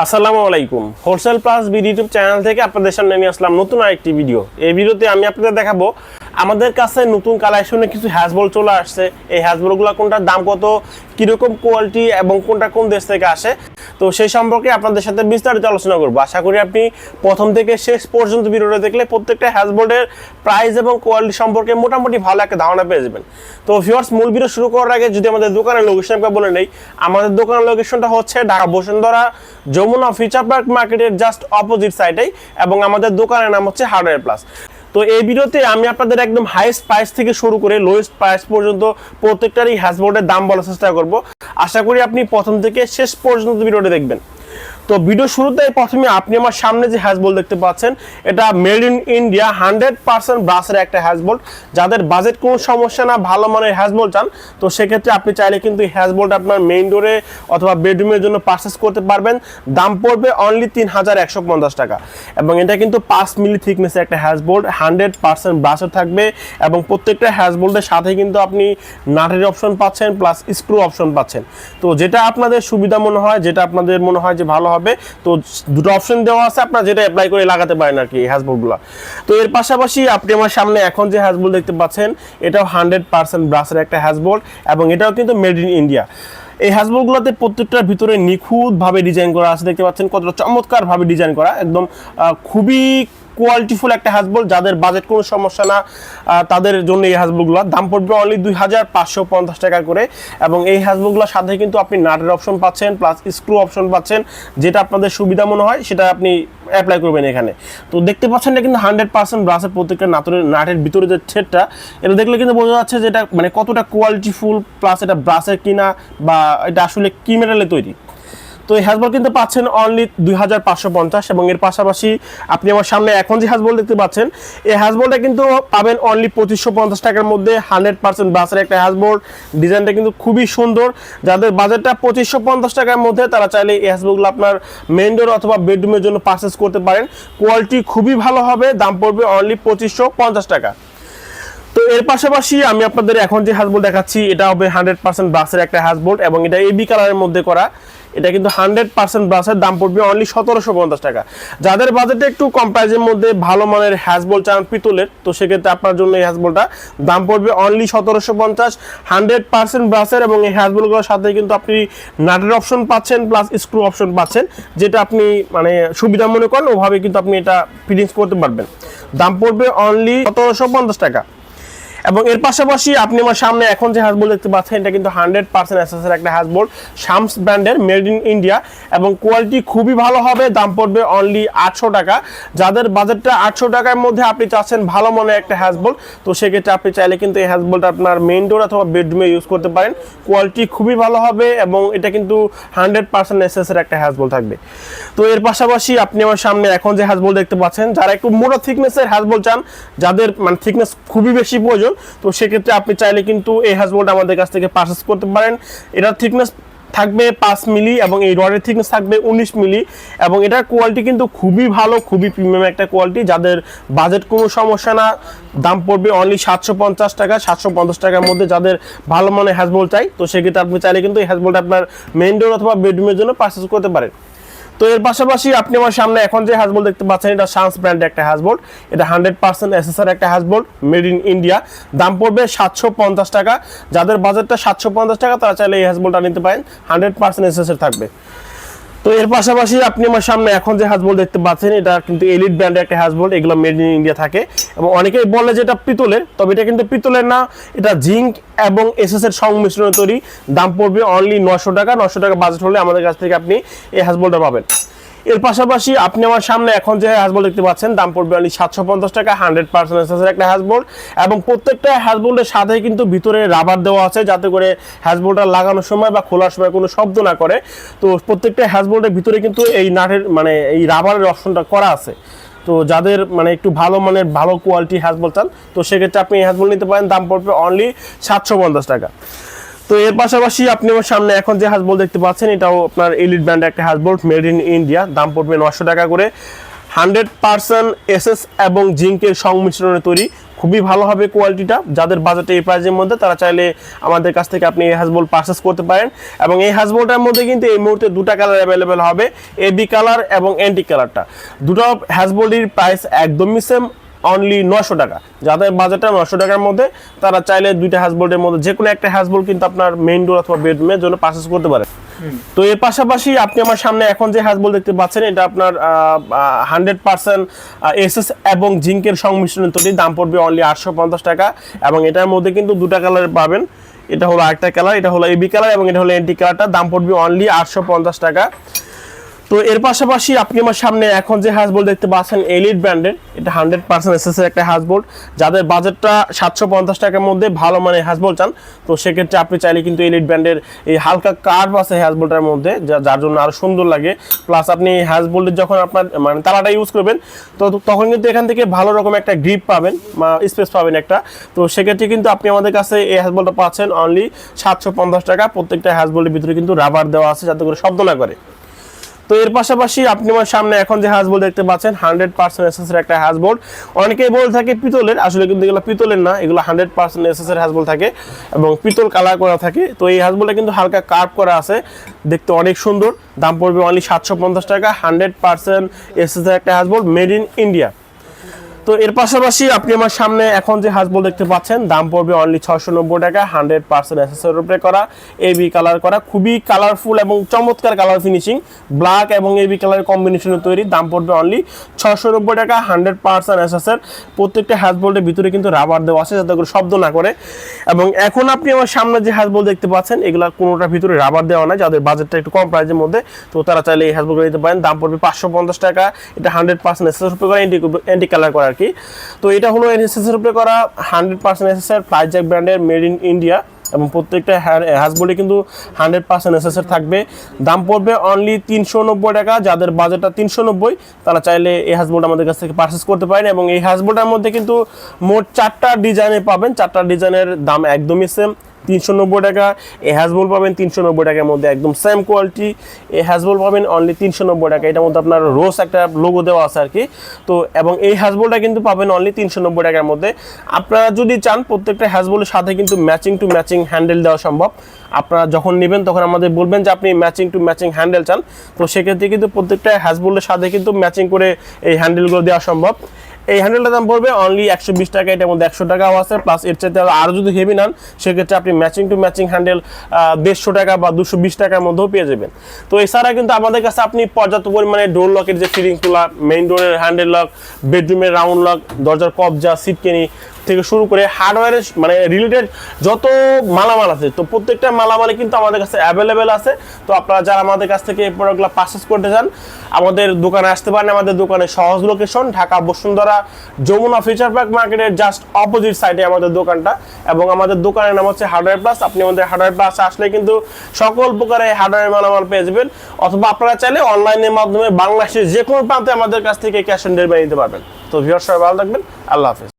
আসসালামু আলাইকুম। Wholesale plus BD YouTube channel থেকে আপনাদের সামনে নিয়ে আসলাম নতুন আরেকটি ভিডিও। এই ভিডিওতে আমি আপনাদের দেখাবো, আমাদের কাছে নতুন কালেকশনে কিছু হ্যাজবল চলে আসছে। এই হ্যাজবলগুলো কোনটার দাম কত, কীরকম কোয়ালিটি এবং কোনটা কোন দেশ থেকে আসে? তো সেই সম্পর্কে আপনাদের সাথে বিস্তারিত আলোচনা করব। আশা করি আপনি প্রথম থেকে শেষ পর্যন্ত ভিডিওটা দেখলে প্রত্যেকটা হ্যাজবোর্ডের প্রাইস এবং কোয়ালিটি সম্পর্কে মোটামুটি ভালো একটা ধারণা পেয়ে যাবেন। তো ভিউয়ার্স, মূল ভিডিও শুরু করার আগে যদি আমাদের দোকানের লোকেশনটা বলে নেই, আমাদের দোকানের লোকেশনটা হচ্ছে ঢাকা বসুন্ধরা যমুনা ফিচার পার্ক মার্কেটের জাস্ট অপোজিট সাইডেই এবং আমাদের দোকানের নাম হচ্ছে হার্ডওয়্যার প্লাস তো এই ভিডিওতে আমি আপনাদের একদম হাইয়েস্ট প্রাইস থেকে শুরু করে লোয়েস্ট প্রাইস পর্যন্ত প্রত্যেকটারই হ্যাশবোর্ডের দাম বলার চেষ্টা করব। আশা করি আপনি প্রথম থেকে শেষ পর্যন্ত ভিডিওটি দেখবেন। তো ভিডিও শুরুতে প্রথমে আপনি আমার সামনে যে হ্যাজবোল্ট দেখতে পাচ্ছেন, এটা made in India, hundred percent ব্রাসের একটা হ্যাজবোল্ট যাদের বাজেট কোনো সমস্যা না, ভালো মানের হ্যাজবোল্ট চান, তো সেক্ষেত্রে আপনি চাইলে কিন্তু এই হ্যাজবোল্ট আপনার মেইন ডোরে অথবা বেডরুমের জন্য পারচেস করতে পারবেন। দাম পড়বে অনলি তিন হাজার একশো পঞ্চাশ টাকা। এবং এটা কিন্তু পাঁচ মিলি থিকনেসের একটা হ্যাজবোল্ট হান্ড্রেড পার্সেন্ট ব্রাসের থাকবে। এবং প্রত্যেকটা হ্যাজবোল্টের সাথে কিন্তু আপনি নাটের অপশন পাচ্ছেন প্লাস স্ক্রু অপশন পাচ্ছেন। তো যেটা আপনাদের সুবিধা মনে হয়, যেটা আপনাদের মনে হয় যে ভালো হবে তো দুটো অপশন দেওয়া আছে, আপনারা যেটা অ্যাপ্লাই করে লাগাতে পারেন আর কি হ্যাজবোর্ডগুলো তো এর পাশাপাশি আপনি আমার সামনে এখন যে হ্যাজবোর্ড দেখতে পাচ্ছেন, এটাও হান্ড্রেড পার্সেন্ট ব্রাসের একটা হ্যাজবোর্ড এবং এটাও কিন্তু মেড ইন ইন্ডিয়া এই হ্যাজবোর্ডগুলোতে প্রত্যেকটার ভিতরে নিখুঁতভাবে ডিজাইন করা আছে, দেখতে পাচ্ছেন কতটা চমৎকারভাবে ডিজাইন করা। একদম খুবই কোয়ালিটিফুল একটা হ্যাজবোল্ট যাদের বাজেট কোনো সমস্যা না তাদের জন্য এই হ্যাজবোল্টগুলোর দাম পড়বে অনলি দুই হাজার পাঁচশো পঞ্চাশ টাকা করে। এবং এই হ্যাজবোল্টগুলোর সাথে কিন্তু আপনি নাটের অপশন পাচ্ছেন প্লাস স্ক্রু অপশন পাচ্ছেন, যেটা আপনাদের সুবিধা মনে হয়, সেটা আপনি অ্যাপ্লাই করবেন এখানে। তো দেখতে পাচ্ছেন এটা কিন্তু হান্ড্রেড পার্সেন্ট ব্রাসের প্রত্যেকটা নাটের নাটের ভিতরে যে ছেটটা এটা দেখলে কিন্তু বোঝা যাচ্ছে যে এটা মানে কতটা কোয়ালিটিফুল প্লাস এটা ব্রাসের কিনা, বা এটা আসলে কি মেটালে তৈরি। তো এই হ্যাজবল কিন্তু পাচ্ছেন অনলি দুই হাজার পাঁচশো পঞ্চাশ এবং এর পাশাপাশি আপনি আমার সামনে এখন যে হ্যাজবল দেখতে পাচ্ছেন, এই হ্যাজবলটা কিন্তু পাবেন অনলি পঁচিশশো পঞ্চাশ টাকার মধ্যে, হান্ড্রেড পার্সেন্ট বাসের একটা হ্যাজবোর্ড ডিজাইনটা কিন্তু খুবই সুন্দর। যাদের বাজেটটা পঁচিশশো পঞ্চাশ টাকার মধ্যে, তারা চাইলে এই হ্যাজবলগুলো আপনার মেন ডোর অথবা বেডরুমের জন্য পারচেস করতে পারেন। কোয়ালিটি খুবই ভালো হবে, দাম পড়বে অনলি পঁচিশশো পঞ্চাশ টাকা। তো এর পাশাপাশি আমি আপনাদের এখন যে হ্যাজবোল্ট দেখাচ্ছি, এটা হবে হান্ড্রেড পার্সেন্ট বাসের একটা হ্যাজবোল্ট এবং এটা এবি কালারের মধ্যে করা। এটা কিন্তু হান্ড্রেড পার্সেন্ট ব্রাসের দাম পড়বে অনলি সতেরোশো পঞ্চাশ টাকা। যাদের বাজেটে একটু কম প্রাইসের মধ্যে ভালো মানের হ্যাজবোল চান পিতলের, তো সেক্ষেত্রে আপনার জন্য এই হ্যাজবোলটা দাম পড়বে অনলি সতেরোশো পঞ্চাশ, হান্ড্রেড পার্সেন্ট ব্রাসের এবং এই হ্যাজবোলগুলোর সাথে কিন্তু আপনি নাটের অপশন পাচ্ছেন প্লাস স্ক্রু অপশন পাচ্ছেন, যেটা আপনি মানে সুবিধা মনে করেন, ওভাবে কিন্তু আপনি এটা ফিটিংস করতে পারবেন। দাম পড়বে অনলি সতেরোশো পঞ্চাশ টাকা। এবং এর পাশাপাশি আপনি আমার সামনে এখন যে হ্যাজবোল দেখতে পাচ্ছেন, এটা কিন্তু হান্ড্রেড পার্সেন্ট এসএসের একটা হ্যাজবোল শামস ব্র্যান্ডের মেড ইন ইন্ডিয়া এবং কোয়ালিটি খুবই ভালো হবে, দাম পড়বে অনলি আটশো টাকা। যাদের বাজেটটা আটশো টাকার মধ্যে আপনি চাচ্ছেন, ভালো মনে একটা হ্যাজবোল তো সেক্ষেত্রে আপনি চাইলে কিন্তু এই হ্যাজবোলটা আপনার মেইন ডোর অথবা বেডরুমে ইউজ করতে পারেন। কোয়ালিটি খুবই ভালো হবে এবং এটা কিন্তু হান্ড্রেড পার্সেন্ট এসএসের একটা হ্যাজবোল থাকবে। তো এর পাশাপাশি আপনি আমার সামনে এখন যে হ্যাজবোল দেখতে পাচ্ছেন, যারা একটু মোটা থিকনেসের হ্যাজবোল চান, যাদের মানে থিকনেস খুবই বেশি প্রয়োজন তো সেক্ষেত্রে আপনি চাইলে কিন্তু এই হ্যাজবোলটা আমাদের কাছ থেকে পারচেস করতে পারেন। এটার থিকনেস থাকবে পাঁচ মিলি এবং এই রডের থিকনেস থাকবে উনিশ মিলি এবং এটার কোয়ালিটি কিন্তু খুবই ভালো, খুবই প্রিমিয়াম একটা কোয়ালিটি যাদের বাজেট কোনো সমস্যা না, দাম পড়বে অনলি সাতশো পঞ্চাশ টাকা, সাতশো পঞ্চাশ টাকার মধ্যে যাদের ভালো মনে হ্যাজবোল চাই, তো সেক্ষেত্রে আপনি চাইলে কিন্তু এই হ্যাজবোলটা আপনার মেইন ডোর অথবা বেডরুমের জন্য পারচেস করতে পারেন। তো এর পাশাপাশি আপনি আমার সামনে এখন যে হ্যাজবোল্ট দেখতে পাচ্ছেন, এটা সান্স ব্র্যান্ডের একটা হাজবোর্ড। এটা হান্ড্রেড পার্সেন্ট এসএসআর একটা হাজবোর্ড, মেড ইন ইন্ডিয়া। দাম পড়বে সাতশো পঞ্চাশ টাকা। যাদের বাজেটটা সাতশো পঞ্চাশ টাকা, তারা চাইলে এই হ্যাজবোল্টটা নিতে পারেন। হান্ড্রেড পার্সেন্ট এসএসআর থাকবে। তো এর পাশাপাশি আপনি আমার সামনে এখন যে হাজবোল্ড দেখতে পাচ্ছেন, এটা কিন্তু এলিট ব্র্যান্ডের একটা হাজবোল্ড এগুলো মেড ইন ইন্ডিয়া থাকে। এবং অনেকেই বলে যে এটা পিতলের, তবে এটা কিন্তু পিতলের না, এটা জিঙ্ক এবং এসএস এর সংমিশ্রণে তৈরি। দাম পড়বে অনলি নশো টাকা নশো টাকা বাজেট হলে আমাদের কাছ থেকে আপনি এই হাজবোল্ডটা পাবেন। এর পাশাপাশি আপনি আমার সামনে এখন যে হ্যাজবোল্ট দেখতে পাচ্ছেন, দাম পড়বে অনলি সাতশো পঞ্চাশ টাকা হান্ড্রেড পার্সেন্ট একটা হ্যাজবোল্ট এবং প্রত্যেকটা হ্যাজবোল্টের সাথে কিন্তু ভিতরে রাবার দেওয়া আছে যাতে করে হ্যাজবোল্টটা লাগানোর সময় বা খোলার সময় কোনো শব্দ না করে। তো প্রত্যেকটা হ্যাজবোল্টের ভিতরে কিন্তু এই নাটের মানে এই রাবারের অপশনটা করা আছে। তো যাদের মানে একটু ভালো মানের ভালো কোয়ালিটি হ্যাজবল চান, তো সেক্ষেত্রে আপনি এই হ্যাজবল নিতে পারেন, দাম পড়বে অনলি সাতশো পঞ্চাশ টাকা। তো এর পাশাপাশি আপনি আমার সামনে এখন যে হাজবোল দেখতে পাচ্ছেন, এটাও আপনার এলিট ব্র্যান্ডের একটা হাজবোল্ট মেড ইন ইন্ডিয়া দাম পড়বে নশো টাকা করে। হান্ড্রেড পার্সেন্ট এসএস এবং জিঙ্কের সংমিশ্রণে তৈরি। খুবই ভালো হবে কোয়ালিটিটা। যাদের বাজেটে এই প্রাইজের মধ্যে, তারা চাইলে আমাদের কাছ থেকে আপনি এই হ্যাজবোল পারচেস করতে পারেন। এবং এই হ্যাজবোলটার মধ্যে কিন্তু এই মুহূর্তে দুটা কালার অ্যাভেলেবেল হবে। এবি কালার এবং অ্যান্টি কালারটা দুটো হ্যাজবোল্ডির প্রাইস একদমই সেম অনলি নশো টাকা। যাদের বাজেটটা নশো টাকার মধ্যে তারা চাইলে দুইটা হ্যাজবোল্টের মধ্যে যে কোনো একটা হ্যাজবোল্ট কিন্তু আপনার মেইন ডোর অথবা বেডরুমের জন্য পারচেস করতে পারেন। তো এর পাশাপাশি আপনি আমার সামনে এখন যে হ্যাজবোল দেখতে পাচ্ছেন এটা আপনার হান্ড্রেড পার্সেন্ট এসএস এবং জিঙ্কের সংমিশ্রণ তৈরি। দাম পড়বে অনলি আটশো পঞ্চাশ টাকা এবং এটার মধ্যে কিন্তু দুটা কালার পাবেন। এটা হলো আরেকটা কালার এটা হলো এবি কালার এবং এটা হলো এন্টি কালারটা দাম পড়বে অনলি আটশো পঞ্চাশ টাকা। তো এর পাশাপাশি আপনি আমার সামনে এখন যে হ্যাজবোল্ট দেখতে পাচ্ছেন এলিট ব্র্যান্ডের এটা হান্ড্রেড পার্সেন্ট এসএস এর একটা হ্যাজবোল্ট যাদের বাজেটটা সাতশো পঞ্চাশ টাকার মধ্যে ভালো মানে হ্যাজবোল্ট চান, তো সেক্ষেত্রে আপনি চাইলে কিন্তু এলিট ব্র্যান্ডের এই হালকা কার্ভ আছে হ্যাজবোল্টের মধ্যে, যা- যার জন্য আরও সুন্দর লাগে। প্লাস আপনি হ্যাজবোল্টের যখন আপনার মানে তালাটা ইউজ করবেন, তো তখন কিন্তু এখান থেকে ভালো রকম একটা গ্রিপ পাবেন বা স্পেস পাবেন একটা। তো সেক্ষেত্রে কিন্তু আপনি আমাদের কাছে এই হ্যাজবোল্টটা পাচ্ছেন অনলি সাতশো পঞ্চাশ টাকা। প্রত্যেকটা হ্যাজবোল্টের ভিতরে কিন্তু রাবার দেওয়া আছে, যাতে করে শব্দ না করে। তো এর পাশাপাশি আপনি আমার সামনে এখন যে হাজবোর্ড দেখতে পাচ্ছেন হান্ড্রেড পার্সেন্ট এসএসের একটা হাজবোর্ড অনেকেই বলে থাকে পিতলের, আসলে কিন্তু এগুলো পিতলের না, এগুলো হান্ড্রেড পার্সেন্ট এসএসের হাজবোর্ড থাকে এবং পিতল কালার করা থাকে। তো এই হাজবোর্ডটা কিন্তু হালকা কার্ভ করা আছে, দেখতে অনেক সুন্দর, দাম পড়বে অনলি সাতশো পঞ্চাশ টাকা হান্ড্রেড পার্সেন্ট এসএসের একটা হাজবোর্ড মেড ইন ইন্ডিয়া তো এর পাশাপাশি আপনি আমার সামনে এখন যে হাজবোল দেখতে পাচ্ছেন, দাম পড়বে অনলি ছশো নব্বই টাকা হান্ড্রেড পার্সেন্ট এসএসের উপরে করা এবি কালার করা, খুবই কালারফুল এবং চমৎকার কালার ফিনিশিং ব্ল্যাক এবং এবি কালার কম্বিনেশনে তৈরি, দাম পড়বে অনলি ছশো নব্বই টাকা হান্ড্রেড পার্সেন্ট এসএসের প্রত্যেকটা হ্যাজবোল্টের ভিতরে কিন্তু রাবার দেওয়া আছে, যাতে করে শব্দ না করে। এবং এখন আপনি আমার সামনে যে হ্যাজবোল দেখতে পাচ্ছেন এগুলা কোনোটার ভিতরে রাবার দেওয়া নাই, যাদের বাজেটটা একটু কম প্রাইসের মধ্যে, তো তারা চাইলে এই হ্যাজবোলগুলো নিতে পারেন, দাম পড়বে পাঁচশো পঞ্চাশ টাকা, এটা হান্ড্রেড পার্সেন্ট এসএসের উপরে করা অ্যান্টি কালার করা আর কি তো এটা হলো এনএসএসের উপরে করা হান্ড্রেড পার্সেন্ট এসএসের ফ্লাইজ্যাক ব্র্যান্ডের মেড ইন ইন্ডিয়া এবং প্রত্যেকটা হ্যাজবোর্ডে কিন্তু হান্ড্রেড পার্সেন্ট এসএসের থাকবে। দাম পড়বে অনলি তিনশো নব্বই টাকা, যাদের বাজেটটা তিনশো নব্বই, তারা চাইলে এই হ্যাজবোর্ড আমাদের কাছ থেকে পারচেস করতে পারেন এবং এই হ্যাজবোর্ডের মধ্যে কিন্তু মোট চারটা ডিজাইনে পাবেন, চারটা ডিজাইনের দাম একদমই সেম তিনশো নব্বই টাকা। এই হ্যাজবোল পাবেন তিনশো নব্বই টাকার মধ্যে। একদম সেম কোয়ালিটি এই হ্যাজবোল পাবেন অনলি তিনশো নব্বই টাকা। এটার মধ্যে আপনার রোজ একটা লোগো দেওয়া আছে আর কি তো, এবং এই হ্যাজবোলটা কিন্তু পাবেন অনলি তিনশো নব্বই টাকার মধ্যে। আপনারা যদি চান, প্রত্যেকটা হ্যাজবোলের সাথে কিন্তু ম্যাচিং টু ম্যাচিং হ্যান্ডেল দেওয়া সম্ভব। আপনারা যখন নেবেন, তখন আমাদের বলবেন যে আপনি ম্যাচিং টু ম্যাচিং হ্যান্ডেল চান। তো সেক্ষেত্রে কিন্তু প্রত্যেকটা হ্যাজবোলের সাথে কিন্তু ম্যাচিং করে এই হ্যান্ডেলগুলো দেওয়া সম্ভব। এই হ্যান্ডেলটার দাম পড়বে অনলি একশো বিশ টাকা, এটার মধ্যে একশো টাকাও আছে প্লাস এর চাইতে আরও যদি হেভি নেন, সেক্ষেত্রে আপনি ম্যাচিং টু ম্যাচিং হ্যান্ডেল দেড়শো টাকা বা দুশো বিশ টাকার মধ্যেও পেয়ে যাবেন। তো এছাড়া কিন্তু আমাদের কাছে আপনি পর্যাপ্ত পরিমাণে ডোর লকের যে ফিটিং তোলা মেইন ডোরের হ্যান্ডেল লক বেডরুমের রাউন্ড লক দরজার কবজা সিটকেনি থেকে শুরু করে হার্ডওয়্যারের মানে রিলেটেড যত মালামাল আছে, তো প্রত্যেকটা মালামালই কিন্তু আমাদের কাছে অ্যাভেলেবেল আছে। তো আপনারা যারা আমাদের কাছ থেকে এই প্রোডাক্টগুলো পারচেস করতে চান, আমাদের দোকানে আসতে পারেন। আমাদের দোকানে সহজ location Dhaka Bashundhara Jamuna future park মার্কেটের জাস্ট অপোজিট সাইডে আমাদের দোকানটা। এবং আমাদের দোকানের নাম হচ্ছে হার্ডওয়্যার প্লাস আপনি আমাদের হার্ডওয়্যার প্লাস আসলে কিন্তু সকল প্রকারের হার্ডওয়্যার মালামাল পেয়ে যাবেন। অথবা আপনারা চাইলে অনলাইনের মাধ্যমে বাংলাদেশের যে কোনো প্রান্তে আমাদের কাছ থেকে ক্যাশ অন ডেলিভারি নিতে পারবেন। তো ভিউয়ার সবাই ভালো থাকবেন। আল্লাহ হাফেজ।